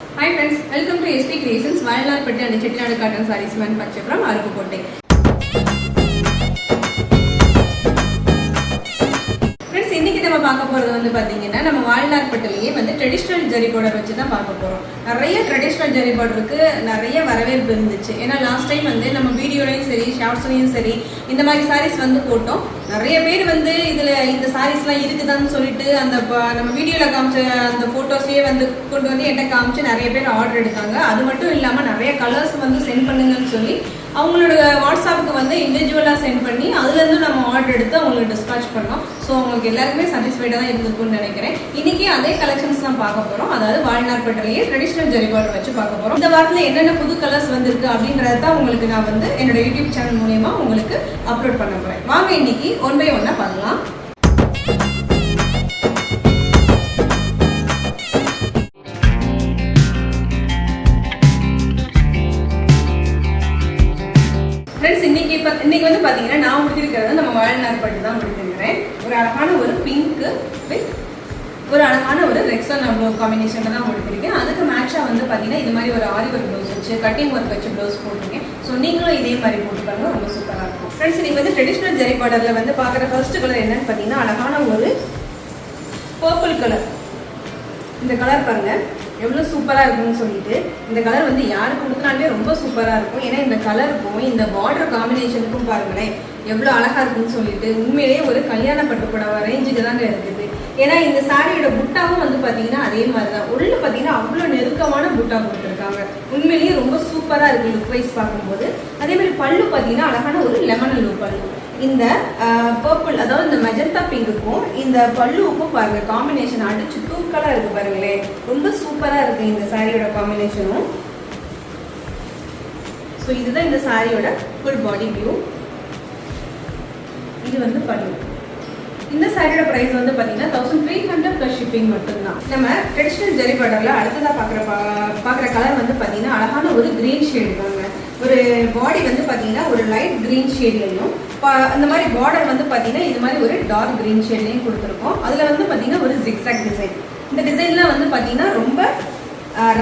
Hi friends welcome to SP creations Vayalarpatti and Chettinad cotton saris manufacture Aruppukottai friends இன்னைக்கு நம்ம பார்க்க போகிறது வந்து பார்த்தீங்கன்னா நம்ம வாழ்நாள் பட்டிலேயே வந்து ட்ரெடிஷ்னல் ஜரி பார்டர் வச்சு தான் பார்க்க போகிறோம் நிறைய ட்ரெடிஷ்னல் ஜரி பார்டருக்கு நிறைய வரவேற்பு இருந்துச்சு. ஏன்னா லாஸ்ட் டைம் வந்து நம்ம வீடியோலையும் சரி ஷார்ட்ஸ்லையும் சரி இந்த மாதிரி சாரீஸ் வந்து போட்டோம். நிறைய பேர் வந்து இதில் இந்த சாரீஸ்லாம் இருக்குதான்னு சொல்லிட்டு அந்த ப- நம்ம வீடியோவில் காமிச்ச அந்த ஃபோட்டோஸையே வந்து கொண்டு வந்து என்கிட்ட காமிச்சு நிறைய பேர் ஆர்டர் எடுத்தாங்க. அது மட்டும் இல்லாமல் நிறைய கலர்ஸ் வந்து சென்ட் பண்ணுங்கன்னு சொல்லி அவங்களோட வாட்ஸ்அப்புக்கு வந்து இண்டிவிஜுவலாக சென்ட் பண்ணி அதுலேருந்து நம்ம ஆர்டர் எடுத்து அவங்களுக்கு டிஸ்பேச் பண்ணோம் ஸோ அவங்களுக்கு எல்லாருக்குமே சாட்டிஸ்ஃபைடாக தான் இருந்திருக்கும்னு நினைக்கிறேன். இன்னைக்கு அதே கலெக்ஷன்ஸ் தான் பார்க்க போகிறோம் அதாவது வாழ்நாள்பட்டிலேயே ட்ரெடிஷ்னல் ஜெரி பார்டர் வச்சு பார்க்க போகிறோம் இந்த வாரத்தில் என்னென்ன புது கலர்ஸ் வந்திருக்கு அப்படின்றத தான் உங்களுக்கு நான் வந்து என்னோட யூடியூப் சேனல் மூலயமா உங்களுக்கு அப்லோட் பண்ண போகிறேன் வாங்க இன்னைக்கு ஒன் பை ஒன்னாக பண்ணலாம் பார்த்தீங்கன்னா நான் முடிச்சிருக்கிறது நம்ம வாழ்நாள் பட்டு தான் முடிச்சிருக்கிறேன். ஒரு அழகான ஒரு பிங்க்கு வித் ஒரு அழகான ஒரு ரெக்ஸன் அவ்வளோ காம்பினேஷனில் தான் முடிச்சிருக்கேன். அதுக்கு மேட்சாக வந்து பார்த்தீங்கன்னா இது மாதிரி ஒரு ஆரி ஒர்க் ப்ளவுஸ் வச்சு கட்டிங் ஒர்க் வச்சு ப்ளவுஸ் போட்டிருக்கேன். ஸோ நீங்களும் இதே மாதிரி போட்டுப்பாங்க ரொம்ப சூப்பராக இருக்கும். ஃப்ரெண்ட்ஸ் நீங்கள் வந்து ட்ரெடிஷ்னல் ஜெரி பார்டரில் வந்து பார்க்குற ஃபர்ஸ்ட் கலர் என்னன்னு பார்த்தீங்கன்னா அழகான ஒரு பர்பிள் கலர் இந்த கலர் பாருங்கள் எவ்வளோ சூப்பராக இருக்கும்னு சொல்லிட்டு இந்த கலர் வந்து யாருக்கு கொடுத்தாலுமே ரொம்ப சூப்பராக இருக்கும். ஏன்னா இந்த கலருக்கும் இந்த பார்டர் காம்பினேஷனுக்கும் பாருங்களேன் எவ்வளோ அழகாக இருக்குன்னு சொல்லிட்டு உண்மையிலேயே ஒரு கல்யாண பட்டுப்படவை ரேஞ்சுக்கு தாங்க இருக்குது. ஏன்னா இந்த சாரியோட புட்டாவும் வந்து பார்த்தீங்கன்னா அதே மாதிரி தான் உள்ள பார்த்தீங்கன்னா அவ்வளோ நெருக்கமான புட்டா கொடுத்துருக்காங்க. உண்மையிலேயே ரொம்ப சூப்பராக இருக்குது லுக் வைஸ் பார்க்கும்போது. அதே மாதிரி பல்லு பார்த்தீங்கன்னா அழகான ஒரு லெமன் லூ பல்லு. இந்த பர்பிள் அதாவது இந்த மெஜந்தா பிங்குக்கும் இந்த பல்லுவுக்கும் பாருங்கள் காம்பினேஷன் அடிச்சு தூக்கலாக இருக்குது பாருங்களேன் ரொம்ப சூப்பராக இருக்குது இந்த சாரியோட காம்பினேஷனும் ஸோ இதுதான் இந்த சாரியோட ஃபுல் பாடி வியூ இது வந்து பல்லு. இந்த சாரியோட ப்ரைஸ் வந்து பார்த்தீங்கன்னா thousand three hundred plus shipping மட்டும்தான். நம்ம ட்ரெடிஷ்னல் ஜெரி பார்டரில் அடுத்ததாக பார்க்குற பா பார்க்குற கலர் வந்து பார்த்தீங்கன்னா அழகான ஒரு க்ரீன் ஷேடு தாங்க. ஒரு பாடி வந்து பார்த்தீங்கன்னா ஒரு லைட் க்ரீன் ஷேட்லையும் அந்த மாதிரி பார்டர் வந்து பார்த்தீங்கன்னா இது மாதிரி ஒரு டார்க் க்ரீன் ஷேட்லையும் கொடுத்துருக்கோம். அதில் வந்து பார்த்தீங்கன்னா ஒரு ஜிக்ஸாக் டிசைன் இந்த டிசைன்லாம் வந்து பார்த்தீங்கன்னா ரொம்ப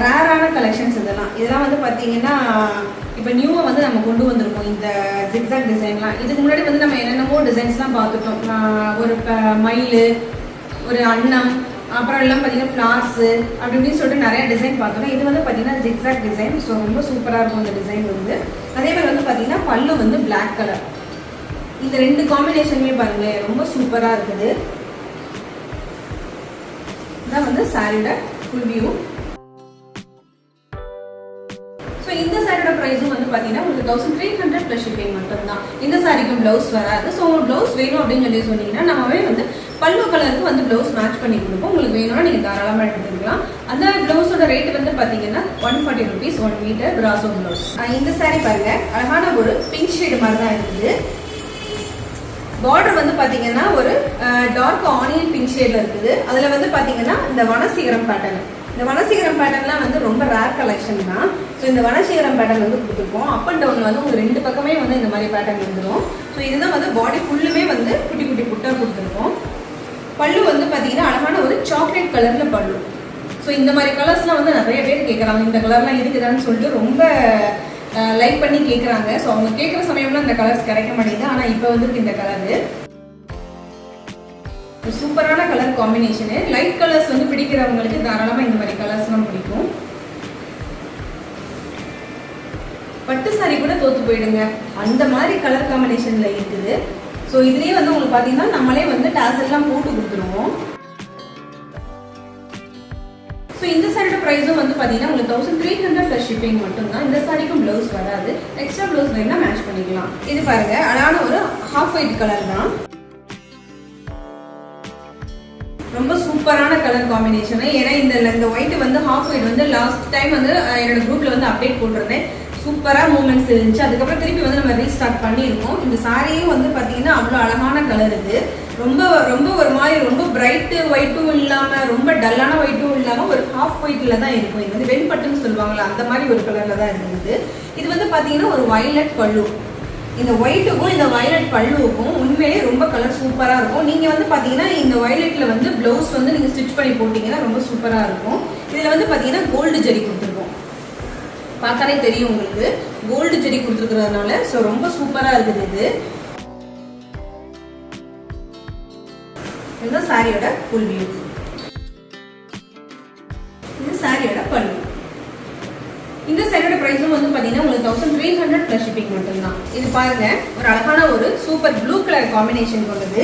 ரேரான கலெக்ஷன்ஸ் இதெல்லாம். இதெல்லாம் வந்து பார்த்தீங்கன்னா இப்போ நியூவாக வந்து நம்ம கொண்டு வந்திருக்கோம் இந்த ஜிக்ஸாக் டிசைன்லாம் இதுக்கு முன்னாடி வந்து நம்ம என்னென்னமோ டிசைன்ஸ்லாம் பார்த்துட்டோம். ஒரு மயில் ஒரு அன்னம் அப்புறம் எல்லாம் பார்த்தீங்கன்னா ஃப்ளார்ஸு அப்படி இப்படின்னு சொல்லிட்டு நிறைய டிசைன் பார்த்தோம் இது வந்து பார்த்தீங்கன்னா ஜிக்ஸாக் டிசைன் ஸோ ரொம்ப சூப்பராக இருக்கும் இந்த டிசைன் வந்து. அதே மாதிரி வந்து பார்த்தீங்கன்னா பல்லு வந்து பிளாக் கலர் இந்த ரெண்டு காம்பினேஷனுமே பாருங்களேன் ரொம்ப சூப்பராக இருக்குது. இதான் வந்து சாரியோட ஃபுல் வியூ இந்த சாரியோட ப்ரைஸும் வந்து பார்த்தீங்கன்னா உங்களுக்கு thousand three hundred plus shipping மட்டும்தான். இந்த சாரிக்கும் ப்ளவுஸ் வராது. ஸோ உங்களுக்கு ப்ளவுஸ் வேணும் அப்படின்னு சொல்லி சொன்னீங்கன்னா நம்மவே வந்து பல்லு கலருக்கு வந்து ப்ளவுஸ் மேட்ச் பண்ணி கொடுப்போம். உங்களுக்கு வேணும்னா நீங்கள் தாராளமாக எடுத்துக்கலாம். அந்த ப்ளவுஸோட ரேட் வந்து பார்த்தீங்கன்னா one forty rupees one metre brasso blouse இந்த சாரி பாருங்க. அழகான ஒரு பிங்க் ஷேடு மாதிரி தான் இருக்குது. பார்டர் வந்து பார்த்தீங்கன்னா ஒரு டார்க் ஆனியன் பிங்க் ஷேடில் இருக்குது. அதில் வந்து பார்த்தீங்கன்னா இந்த வனசீகரம் பேட்டர்ன் இந்த வனசீகரம் பேட்டர்ன்லாம் வந்து ரொம்ப ரேர் கலெக்ஷன் தான். ஸோ இந்த வனசீகரம் பேட்டர்ன் வந்து கொடுத்துருக்கோம். அப் அண்ட் டவுன் வந்து உங்களுக்கு ரெண்டு பக்கமே வந்து இந்த மாதிரி பேட்டர்ன் வந்துடும் ஸோ இதுதான் வந்து பாடி ஃபுல்லுமே வந்து குட்டி குட்டி புட்டா கொடுத்துருக்கோம். பல்லு வந்து பார்த்தீங்கன்னா அழகான ஒரு சாக்லேட் கலரில் பல்லு. ஸோ இந்த மாதிரி கலர்ஸ்லாம் வந்து நிறைய பேர் கேட்குறாங்க இந்த கலர்லாம் இருக்குதான்னு சொல்லிட்டு ரொம்ப லைக் பண்ணி கேட்குறாங்க ஸோ அவங்க கேட்குற சமயம்லாம் இந்த கலர்ஸ் கிடைக்க மாட்டேங்குது. ஆனால் இப்போ வந்துருக்கு இந்த கலரு சூப்பரான கலர் காம்பினேஷனு லைட் கலர்ஸ் வந்து பிடிக்கிறவங்களுக்கு தாராளமாக இந்த மாதிரி கலர்ஸ்லாம் பிடிக்கும். பட்டு சாரி கூட தோத்து போயிடுங்க. அந்த மாதிரி கலர் காம்பினேஷனில் இருக்குது. ஸோ இதுலேயே வந்து உங்களுக்கு பார்த்தீங்கன்னா நம்மளே வந்து டாசல்லாம் போட்டு கொடுத்துருவோம். ஸோ இந்த சாரியோட ப்ரைஸும் வந்து பார்த்தீங்கன்னா உங்களுக்கு thousand three hundred plus shipping மட்டும்தான். இந்த சாரிக்கும் ப்ளவுஸ் வராது. எக்ஸ்ட்ரா ப்ளவுஸ் வேணால் மேட்ச் பண்ணிக்கலாம். இது பாருங்கள் அழகான ஒரு ஹாஃப் ஒயிட் கலர் தான். சூப்பரான கலர் காம்பினேஷன் ஏன்னா இந்த இந்த ஒயிட் வந்து ஹாஃப் ஒயிட் வந்து லாஸ்ட் டைம் வந்து என்னோட குரூப்ல வந்து அப்டேட் போட்டிருந்தேன். சூப்பராக மூமெண்ட்ஸ் இருந்துச்சு. அதுக்கப்புறம் திருப்பி வந்து நம்ம ரீஸ்டார்ட் பண்ணியிருக்கோம். இந்த சாரியும் வந்து பார்த்தீங்கன்னா அவ்வளோ அழகான கலர் இது. ரொம்ப ரொம்ப ஒரு மாதிரி ரொம்ப பிரைட்டு ஒயிட்டும் இல்லாமல் ரொம்ப டல்லான ஒயிட்டும் இல்லாமல் ஒரு ஹாஃப் ஒயிட்டில் தான் இருக்கும். இது வந்து வெண்பட்டுன்னு சொல்லுவாங்களா அந்த மாதிரி ஒரு கலரில் தான் இருந்தது. இது வந்து பார்த்தீங்கன்னா ஒரு வயலட் பல்லு. இந்த ஒயிட்டுக்கும் இந்த வயலட் பல்லுவுக்கும் உண்மையிலேயே ரொம்ப கலர் சூப்பராக இருக்கும். நீங்கள் வந்து பார்த்தீங்கன்னா இந்த வயலட்டில் வந்து ப்ளவுஸ் வந்து நீங்கள் ஸ்டிச் பண்ணி போட்டிங்கன்னா ரொம்ப சூப்பராக இருக்கும். இதில் வந்து பார்த்தீங்கன்னா கோல்டு ஜெரி கொடுத்துருக்கோம். பார்த்தாலே தெரியும் உங்களுக்கு. கோல்டு ஜெரி கொடுத்துருக்கிறதுனால ஸோ ரொம்ப சூப்பராக இருக்குது இது. இதுதான் சாரியோட ஃபுல் வியூ இது சாரியோட பல்லு. இந்த சாரியோட ப்ரைஸும் வந்து பார்த்தீங்கன்னா உங்களுக்கு thousand three hundred plus shipping மட்டும்தான். இது பாருங்க ஒரு அழகான ஒரு சூப்பர் ப்ளூ கலர் காம்பினேஷன் கொண்டது.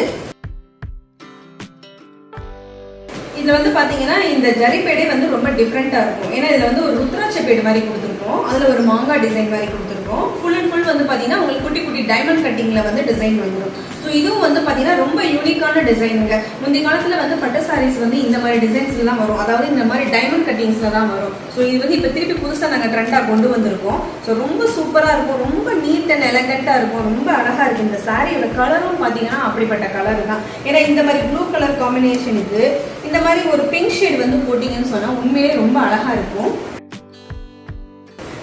இதில் வந்து பார்த்தீங்கன்னா இந்த ஜரிப்பேடே வந்து ரொம்ப டிஃப்ரெண்ட்டாக இருக்கும். ஏன்னா இதில் வந்து ஒரு ருத்ராட்ச பேடு மாதிரி கொடுத்துருக்கோம். அதில் ஒரு மாங்காய் டிசைன் மாதிரி கொடுத்துருக்கோம். ஃபுல் அண்ட் ஃபுல் வந்து பார்த்தீங்கன்னா உங்களுக்கு குட்டி குட்டி டைமண்ட் கட்டிங்கில் வந்து டிசைன் வந்துடும் ஸோ இதுவும் வந்து பார்த்தீங்கன்னா ரொம்ப யூனிக்கான டிசைனுங்க முந்தைய காலத்தில் வந்து பட்டு சாரீஸ் வந்து இந்த மாதிரி டிசைன்ஸ்ல தான் வரும். அதாவது இந்த மாதிரி டைமண்ட் கட்டிங்ஸில் தான் வரும். ஸோ இது வந்து இப்போ திருப்பி புதுசாக நாங்கள் ட்ரெண்டாக கொண்டு வந்திருக்கோம். ஸோ ரொம்ப சூப்பராக இருக்கும். ரொம்ப நீட் அண்ட் எலகண்ட்டாக இருக்கும். ரொம்ப அழகாக இருக்குது இந்த சாரியோட கலரும் பார்த்தீங்கன்னா அப்படிப்பட்ட கலர் தான். ஏன்னா இந்த மாதிரி ப்ளூ கலர் காம்பினேஷனுக்கு இந்த மாதிரி ஒரு பிங்க் ஷேட் வந்து போட்டிங்கன்னு சொன்னால் உண்மையிலே ரொம்ப அழகாக இருக்கும்.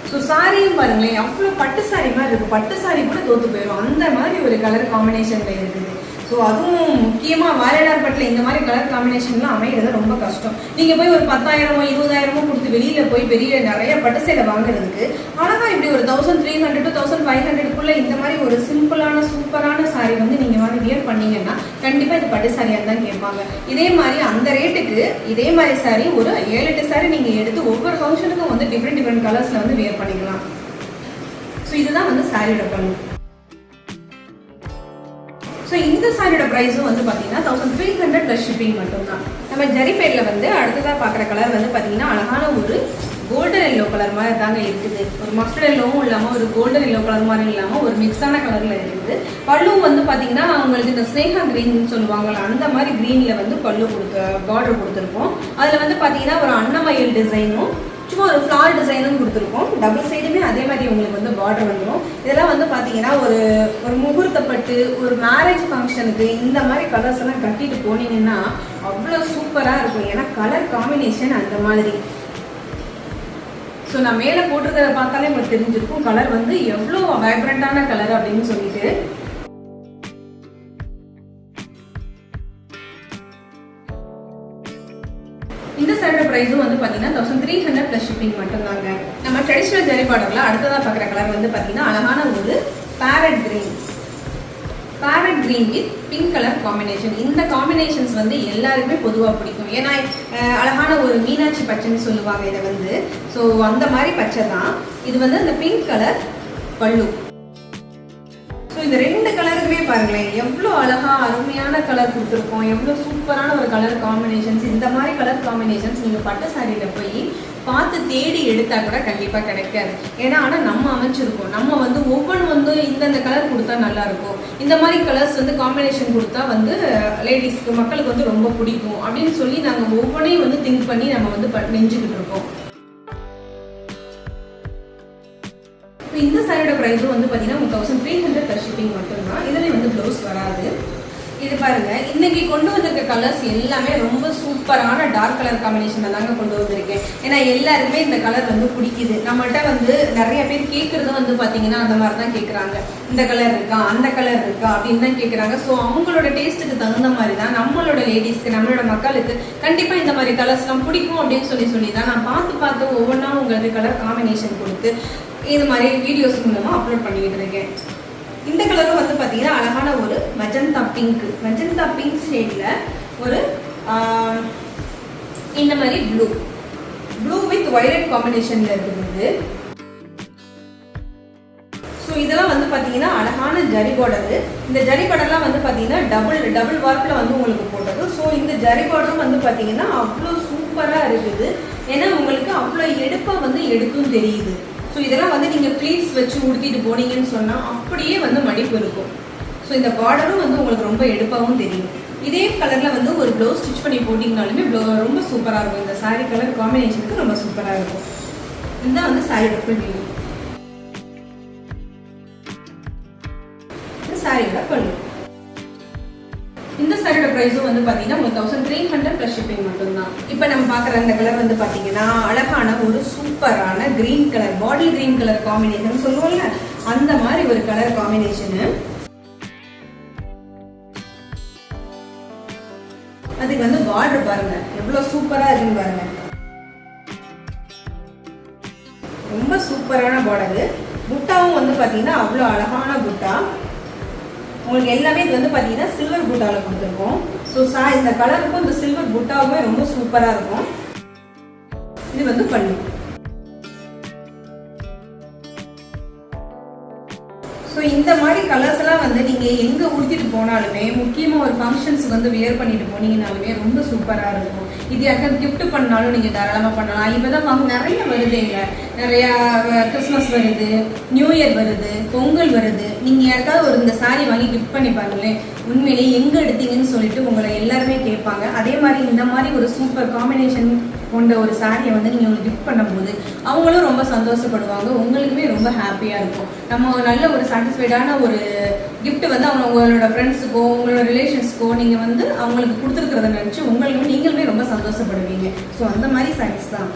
ஸோ சாரியும் பாருங்களேன் அவ்வளோ பட்டு சாரி மாதிரி இருக்கும் பட்டு சாரி கூட தோத்து போயிடும் அந்த மாதிரி ஒரு கலர் காம்பினேஷனில் இருக்குது. ஸோ அதுவும் முக்கியமாக வாழையார் பட்டில் இந்த மாதிரி கலர் காம்பினேஷன்லாம் அமைகிறது ரொம்ப கஷ்டம். நீங்கள் போய் ஒரு பத்தாயிரமோ இருபதாயிரமோ கொடுத்து வெளியில் போய் பெரிய நிறைய பட்டு சேலை வாங்குறதுக்கு அழகாக இப்படி ஒரு thousand three hundred to thousand five ஹண்ட்ரட்குள்ளே இந்த மாதிரி ஒரு சிம்பிளான சூப்பரான சாரி வந்து நீங்கள் வந்து வியர் பண்ணீங்கன்னா கண்டிப்பாக இது பட்டு சாரியாக தான் கேட்பாங்க. இதே மாதிரி அந்த ரேட்டுக்கு இதே மாதிரி சாரி ஒரு ஏழு எட்டு சாரி நீங்கள் எடுத்து ஒவ்வொரு ஃபங்க்ஷனுக்கும் வந்து டிஃப்ரெண்ட் டிஃப்ரெண்ட் கலர்ஸில் வந்து வியர் பண்ணிக்கலாம். ஸோ இதுதான் வந்து சாரியோட பண்ணு ஸோ இந்த சாரியோட ப்ரைஸும் வந்து பார்த்தீங்கன்னா thousand three hundred plus shipping மட்டும்தான். நம்ம ஜரிபேரில் வந்து அடுத்ததாக பார்க்குற கலர் வந்து பார்த்தீங்கன்னா அழகான ஒரு கோல்டன் எல்லோ கலர் மாதிரி தாங்க இருக்குது. ஒரு மஸ்டர்ட் எல்லோவும் இல்லாமல் ஒரு கோல்டன் எல்லோ கலர் மாதிரி இல்லாமல் ஒரு மிக்ஸான கலரில் இருக்குது. பல்லு வந்து பார்த்தீங்கன்னா உங்களுக்கு இந்த ஸ்னேகா க்ரீன் சொல்லுவாங்கள்ல அந்த மாதிரி க்ரீனில் வந்து பல்லு கொடுக்க பார்டர் கொடுத்துருக்கோம். அதில் வந்து பார்த்தீங்கன்னா ஒரு அன்னமயில் டிசைனும் சும்மா ஒரு ஃப்ளார் டிசைனும் கொடுத்துருக்கோம். டபுள் சைடுமே அதே மாதிரி உங்களுக்கு வந்து பார்டர் வந்துடும் இதெல்லாம் வந்து பார்த்தீங்கன்னா ஒரு ஒரு முகூர்த்தப்பட்டு ஒரு மேரேஜ் ஃபங்க்ஷனுக்கு இந்த மாதிரி கலர்ஸ் எல்லாம் கட்டிட்டு போனீங்கன்னா அவ்வளோ சூப்பராக இருக்கும். ஏன்னா கலர் காம்பினேஷன் அந்த மாதிரி. ஸோ நான் மேலே போட்டிருக்கிறத பார்த்தாலே உங்களுக்கு தெரிஞ்சிருக்கும். கலர் வந்து எவ்வளோ வைப்ரண்ட்டான கலர் அப்படின்னு சொல்லிட்டு. ப்ரைஸும் வந்து பார்த்தீங்கன்னா thousand three hundred plus shipping மட்டும்தாங்க. நம்ம ட்ரெடிஷ்னல் ஜெரி பார்டரில் அடுத்ததாக பார்க்குற கலர் வந்து பார்த்தீங்கன்னா அழகான ஒரு parrot green parrot green with pink colour combination இந்த காம்பினேஷன்ஸ் வந்து எல்லாருக்குமே பொதுவாக பிடிக்கும். ஏன்னா அழகான ஒரு மீனாட்சி பச்சைன்னு சொல்லுவாங்க இதை வந்து. ஸோ அந்த மாதிரி பச்சை தான். இது வந்து அந்த பிங்க் கலர் பல்லு. இந்த ரெண்டு கலருக்குமே பாருங்களேன் எவ்வளோ அழகா அருமையான கலர் கொடுத்துருக்கோம் எவ்வளோ சூப்பரான ஒரு கலர் காம்பினேஷன்ஸ் இந்த மாதிரி கலர் காம்பினேஷன்ஸ் நீங்கள் பட்டு சாரியில் போய் பார்த்து தேடி எடுத்தால் கூட கண்டிப்பாக கிடைக்காது. ஏன்னா ஆனால் நம்ம அமைச்சிருக்கோம். நம்ம வந்து ஒவ்வொன்றும் வந்து இந்தந்த கலர் கொடுத்தா நல்லா இருக்கும் இந்த மாதிரி கலர்ஸ் வந்து காம்பினேஷன் கொடுத்தா வந்து லேடிஸ்க்கு மக்களுக்கு வந்து ரொம்ப பிடிக்கும் அப்படின்னு சொல்லி நாங்கள் ஒவ்வொன்றையும் வந்து திங்க் பண்ணி நம்ம வந்து ப- நெஞ்சுக்கிட்டு இருக்கோம். இந்த சாரியோட ப்ரைஸும் வந்து பார்த்தீங்கன்னா thousand three hundred plus shipping மட்டும்தான். இதில் வந்து ப்ளவுஸ் வராது. இது பாருங்க இன்னைக்கு கொண்டு வந்திருக்க கலர்ஸ் எல்லாமே ரொம்ப சூப்பரான டார்க் கலர் காம்பினேஷன் தாங்க கொண்டு வந்திருக்கேன். ஏன்னா எல்லாருக்குமே இந்த கலர் வந்து பிடிக்குது. நம்மகிட்ட வந்து நிறைய பேர் கேட்குறதும் வந்து பார்த்தீங்கன்னா அந்த மாதிரி தான் கேட்குறாங்க இந்த கலர் இருக்கா? அந்த கலர் இருக்கா? அப்படின்னு தான் கேட்குறாங்க ஸோ அவங்களோட டேஸ்ட்டுக்கு தகுந்த மாதிரி தான் நம்மளோட லேடிஸ்க்கு நம்மளோட மக்களுக்கு கண்டிப்பாக இந்த மாதிரி கலர்ஸ்லாம் பிடிக்கும் அப்படின்னு சொல்லி சொல்லி தான் நான் பார்த்து பார்த்து ஒவ்வொன்றா உங்களுக்கு கலர் காம்பினேஷன் கொடுத்து இது மாதிரி வீடியோஸ் மூலமாக அப்லோட் பண்ணிக்கிட்டு இருக்கேன். இந்த கலரும் வந்து பார்த்தீங்கன்னா அழகான ஒரு மஜந்தா பிங்க் மஜந்தா பிங்க் ஷேடில் ஒரு இந்த மாதிரி ப்ளூ ப்ளூ வித் ஒயலட் காம்பினேஷனில் இருக்குது ஸோ இதெல்லாம் வந்து பார்த்தீங்கன்னா அழகான ஜரி பார்டரு இந்த ஜரி பார்டர்லாம் வந்து பார்த்தீங்கன்னா டபுள் டபுள் வார்ப்பில் வந்து உங்களுக்கு போட்டது ஸோ இந்த ஜரி பார்டரும் வந்து பார்த்தீங்கன்னா அவ்வளோ சூப்பராக இருக்குது. ஏன்னா உங்களுக்கு அவ்வளோ எடுப்பாக வந்து எடுக்கும் தெரியுது. ஸோ இதெல்லாம் வந்து நீங்கள் ப்ளீட்ஸ் வச்சு உடுத்திட்டு போனீங்கன்னு சொன்னால் அப்படியே வந்து மடிப்பு இருக்கும். ஸோ இந்த பார்டரும் வந்து உங்களுக்கு ரொம்ப எடுப்பாகவும் தெரியும். இதே கலரில் வந்து ஒரு ப்ளவுஸ் ஸ்டிச் பண்ணி போட்டிங்கனாலுமே ப்ளவு ரொம்ப சூப்பராக இருக்கும். இந்த சாரீ கலர் காம்பினேஷனுக்கு ரொம்ப சூப்பராக இருக்கும். இதுதான் வந்து சாரியோட ஃபுல் வியூ இந்த சாரியோட பல்லு இந்த சாரியோட ப்ரைஸும் வந்து பார்த்தீங்கன்னா உங்களுக்கு thousand three hundred plus shipping மட்டும்தான். இப்போ நம்ம பார்க்குற அந்த கலர் வந்து பார்த்தீங்கன்னா அழகான ஒரு சூப்பரான green colour bottle green colour combination சொல்லுவோம்ல அந்த மாதிரி ஒரு கலர் காம்பினேஷனு அதுக்கு வந்து பார்டர் பாருங்க எவ்வளோ சூப்பராக இருக்குன்னு பாருங்க. ரொம்ப சூப்பரான பார்டரு புட்டாவும் வந்து பார்த்தீங்கன்னா அவ்வளோ அழகான புட்டா. உங்களுக்கு எல்லாமே இது வந்து பார்த்தீங்கன்னா சில்வர் பூட்டாவில் கொடுத்துருக்கோம். ஸோ சா இந்த கலருக்கும் இந்த சில்வர் பூட்டாவுமே ரொம்ப சூப்பராக இருக்கும். இது வந்து பண்ணுவோம் ஸோ இந்த மாதிரி கலர்ஸ் எல்லாம் வந்து நீங்கள் எங்கே உடுத்திட்டு போனாலுமே முக்கியமாக ஒரு ஃபங்க்ஷன்ஸுக்கு வந்து வியர் பண்ணிட்டு போனீங்கனாலுமே ரொம்ப சூப்பராக இருக்கும். இது யாருக்காவது கிஃப்ட் பண்ணாலும் நீங்கள் தாராளமாக பண்ணலாம். இப்போ தான் நிறைய நிறைய வருதுங்க நிறையா கிறிஸ்மஸ் வருது நியூ இயர் வருது பொங்கல் வருது. நீங்கள் யாருக்காவது ஒரு இந்த சாரி வாங்கி கிஃப்ட் பண்ணி பாருங்களேன். உண்மையிலேயே எங்கே எடுத்தீங்கன்னு சொல்லிட்டு உங்களை எல்லாருமே கேட்பாங்க. அதே மாதிரி இந்த மாதிரி ஒரு சூப்பர் காம்பினேஷன் கொண்ட ஒரு சாரியை வந்து நீங்கள் உங்களுக்கு கிஃப்ட் பண்ணும்போது அவங்களும் ரொம்ப சந்தோஷப்படுவாங்க. உங்களுக்குமே ரொம்ப ஹாப்பியாக இருக்கும். நம்ம நல்ல ஒரு சாட்டிஸ்ஃபைடான ஒரு கிஃப்ட் வந்து அவங்க உங்களோட ஃப்ரெண்ட்ஸுக்கோ உங்களோட ரிலேஷன்ஸ்க்கோ நீங்கள் வந்து அவங்களுக்கு கொடுத்துருக்கிறத நினச்சி உங்களுக்குமே நீங்களுமே ரொம்ப சந்தோஷப்படுவீங்க. ஸோ அந்த மாதிரி சாரீஸ் தான்.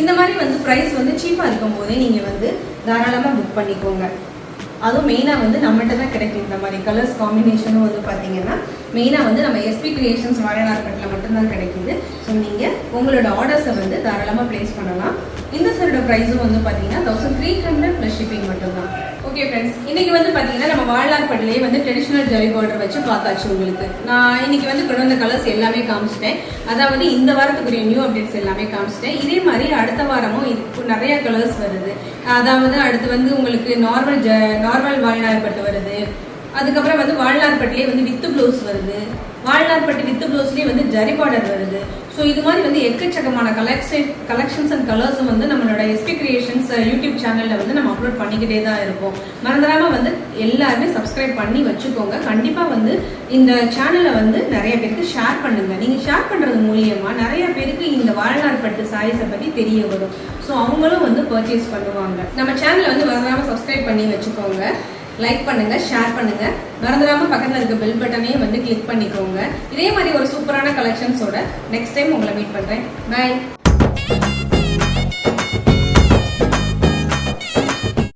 இந்த மாதிரி வந்து ப்ரைஸ் வந்து சீப்பாக இருக்கும் போதே நீங்கள் வந்து தாராளமாக புக் பண்ணிக்கோங்க. அதுவும் மெயினாக வந்து நம்மகிட்ட தான் கிடைக்கும். இந்த மாதிரி கலர்ஸ் காம்பினேஷனும் வந்து பார்த்தீங்கன்னா மெயினாக வந்து நம்ம எஸ்பி கிரியேஷன்ஸ் வாழைநார்பட்டில் மட்டும்தான் கிடைக்குது. ஸோ நீங்கள் உங்களோட ஆர்டர்ஸை வந்து தாராளமாக ப்ளேஸ் பண்ணலாம். இந்த சரோட ப்ரைஸும் வந்து பார்த்தீங்கன்னா thousand three hundred plus shipping மட்டும்தான். ஓகே ஃப்ரெண்ட்ஸ் இன்னைக்கு வந்து பார்த்தீங்கன்னா நம்ம வாழ்நாள்பட்டிலேயே வந்து ட்ரெடிஷ்னல் ஜரி பார்டர் வச்சு பார்த்தாச்சு உங்களுக்கு. நான் இன்னைக்கு வந்து கொண்டு வந்த கலர்ஸ் எல்லாமே காமிச்சிட்டேன். அதாவது இந்த வாரத்துக்குரிய நியூ அப்டேட்ஸ் எல்லாமே காமிச்சிட்டேன். இதே மாதிரி அடுத்த வாரமும் இது நிறைய கலர்ஸ் வருது. அதாவது அடுத்து வந்து உங்களுக்கு நார்மல் ஜ நார்மல் வாழ்நாட்பட்டு வருது. அதுக்கப்புறம் வந்து வாழ்நாள்பட்டிலே வந்து வித்து ப்ளவுஸ் வருது. வாழ்நாள்பட்டி வித்து ப்ளவுஸ்லேயே வந்து ஜரி பார்டர் வருது. ஸோ இது மாதிரி வந்து எக்கச்சக்கமான கலெக்ஷன் கலெக்ஷன்ஸ் அண்ட் கலர்ஸும் வந்து நம்மளோட எஸ்பி கிரியேஷன்ஸ் யூடியூப் சேனலில் வந்து நம்ம அப்லோட் பண்ணிக்கிட்டே தான் இருப்போம். மறந்துடாமல் வந்து எல்லாருமே சப்ஸ்கிரைப் பண்ணி வச்சுக்கோங்க. கண்டிப்பாக வந்து இந்த சேனலை வந்து நிறைய பேருக்கு ஷேர் பண்ணுங்கள் நீங்கள் ஷேர் பண்ணுறது மூலியமாக நிறைய பேருக்கு இந்த வாழ்நாள்பட்டு சாரீஸை பற்றி தெரிய வரும். ஸோ அவங்களும் வந்து பர்ச்சேஸ் பண்ணுவாங்க. நம்ம சேனலை வந்து மறந்துடாமல் சப்ஸ்கிரைப் பண்ணி வச்சுக்கோங்க. லைக் பண்ணுங்க ஷேர் பண்ணுங்க. மறந்துடாம பக்கத்துல இருக்க பெல் பட்டனையும் வந்து கிளிக் பண்ணிக்கோங்க. இதே மாதிரி ஒரு சூப்பரான கலெக்ஷன்ஸோட நெக்ஸ்ட் டைம் உங்களை மீட் பண்றேன். பை